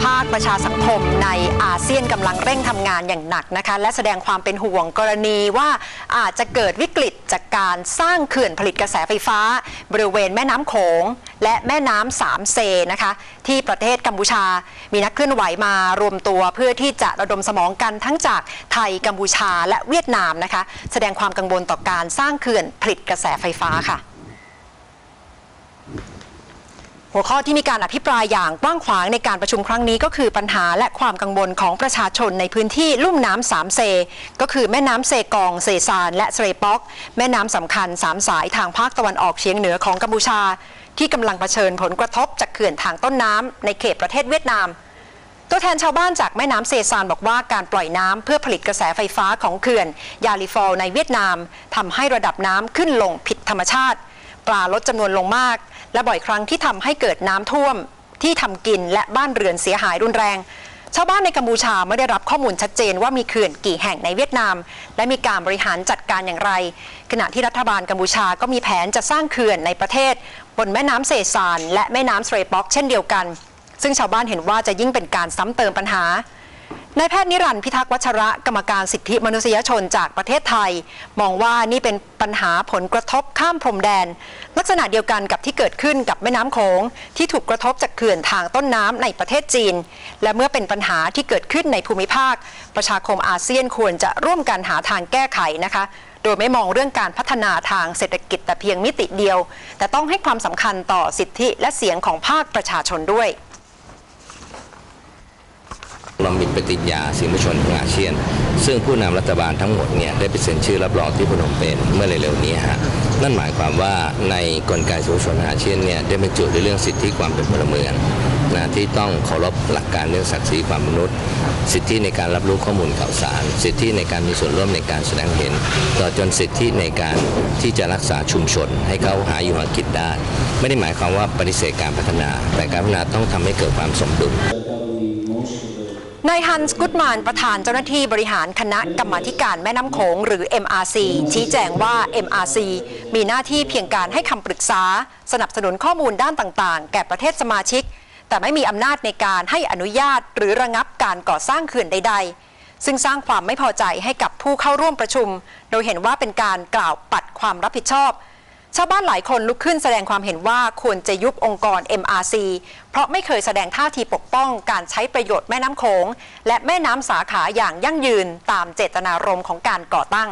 ภาคประชาสังคมในอาเซียนกำลังเร่งทำงานอย่างหนักนะคะ และแสดงความเป็นห่วงกรณีว่าอาจจะเกิดวิกฤตจากการสร้างเขื่อนผลิตกระแสไฟฟ้า บริเวณแม่น้ำโขง และแม่น้ำสามเซนะคะ ที่ประเทศกัมพูชา มีนักเคลื่อนไหวมารวมตัวเพื่อที่จะระดมสมองกันทั้งจากไทยกัมพูชาและเวียดนามนะคะ แสดงความกังวลต่อการสร้างเขื่อนผลิตกระแสไฟฟ้าค่ะ หัวข้อที่มีการอภิปรายอย่างกว้างขวางในการประชุมครั้งนี้ก็คือปัญหาและความกังวลของประชาชนในพื้นที่ลุ่มน้ำสามเซ ก็คือแม่น้ำเซกองเซซาน และเสรป๊อก แม่น้ำสำคัญสามสายทางภาคตะวันออกเฉียงเหนือของกัมพูชา ที่กำลังเผชิญผลกระทบจากเขื่อนทางต้นน้ำในเขตประเทศเวียดนาม ตัวแทนชาวบ้านจากแม่น้ำเซซานบอกว่าการปล่อยน้ำเพื่อผลิตกระแสไฟฟ้าของเขื่อนยาลิฟอลในเวียดนามทำให้ระดับน้ำขึ้นลงผิดธรรมชาติ ปลาลดจำนวนลงมาก และบ่อยครั้งที่ทำให้เกิดน้ำท่วม ที่ทำกินและบ้านเรือนเสียหายรุนแรง ชาวบ้านในกัมพูชาไม่ได้รับข้อมูลชัดเจนว่ามีเขื่อนกี่แห่งในเวียดนาม และมีการบริหารจัดการอย่างไร ขณะที่รัฐบาลกัมพูชาก็มีแผนจะสร้างเขื่อนในประเทศ บนแม่น้ำเซซานและแม่น้ำสเตรป็อกเช่นเดียวกัน ซึ่งชาวบ้านเห็นว่าจะยิ่งเป็นการซ้ำเติมปัญหา นายแพทย์นิรันดร์พิทักษ์วัชระกรรมการสิทธิมนุษยชนจากประเทศไทย มองว่านี่เป็นปัญหาผลกระทบข้ามพรมแดน ลักษณะเดียวกันกับที่เกิดขึ้นกับแม่น้ำโขงที่ถูกกระทบจากเขื่อนทางต้นน้ำในประเทศจีน และเมื่อเป็นปัญหาที่เกิดขึ้นในภูมิภาค ประชาคมอาเซียนควรจะร่วมกันหาทางแก้ไขนะคะโดยไม่มองเรื่องการพัฒนาทางเศรษฐกิจแต่เพียงมิติเดียว แต่ต้องให้ความสำคัญต่อสิทธิและเสียงของภาคประชาชนด้วย รามีปฏิญญาสิมชนของอาเซียน ซึ่งผู้นำรัฐบาลทั้งหมดเนี่ยได้ไปเซ็นชื่อรับรองที่พนมเปญเมื่อเร็วๆนี้ฮะนั่นหมายความว่าในกลไกสิมชนอาเซียนเนี่ยได้บรรจุในเรื่องสิทธิความเป็นพลเมืองนะที่ต้องเคารพหลักการเรื่องศักดิ์ศรีความมนุษย์ สิทธิในการรับรู้ข้อมูลข่าวสาร สิทธิในการมีส่วนร่วมในการแสดงเห็น ต่อจนสิทธิในการที่จะรักษาชุมชน ให้เขาหาอยู่หากินได้ ไม่ได้หมายความว่าปฏิเสธการพัฒนา แต่การพัฒนาต้องทำให้เกิดความสมดุล นายฮันส์กุดมานประธานเจ้าหน้าที่บริหารคณะกรรมาธิการแม่น้ำโขงหรือ MRC ชี้แจงว่า MRC มีหน้าที่เพียงการให้คำปรึกษา สนับสนุนข้อมูลด้านต่างๆ แก่ประเทศสมาชิก แต่ไม่มีอำนาจในการให้อนุญาตหรือระงับการก่อสร้างเขื่อนใด ๆ ซึ่งสร้างความไม่พอใจให้กับผู้เข้าร่วมประชุม โดยเห็นว่าเป็นการกล่าวปัดความรับผิดชอบ ชาวบ้านหลายคนลุกขึ้นแสดงความเห็นว่าควรจะยุบองค์กร MRC เพราะไม่เคยแสดงท่าทีปกป้องการใช้ประโยชน์แม่น้ำโขง และแม่น้ำสาขาอย่างยั่งยืนตามเจตนารมณ์ของการก่อตั้ง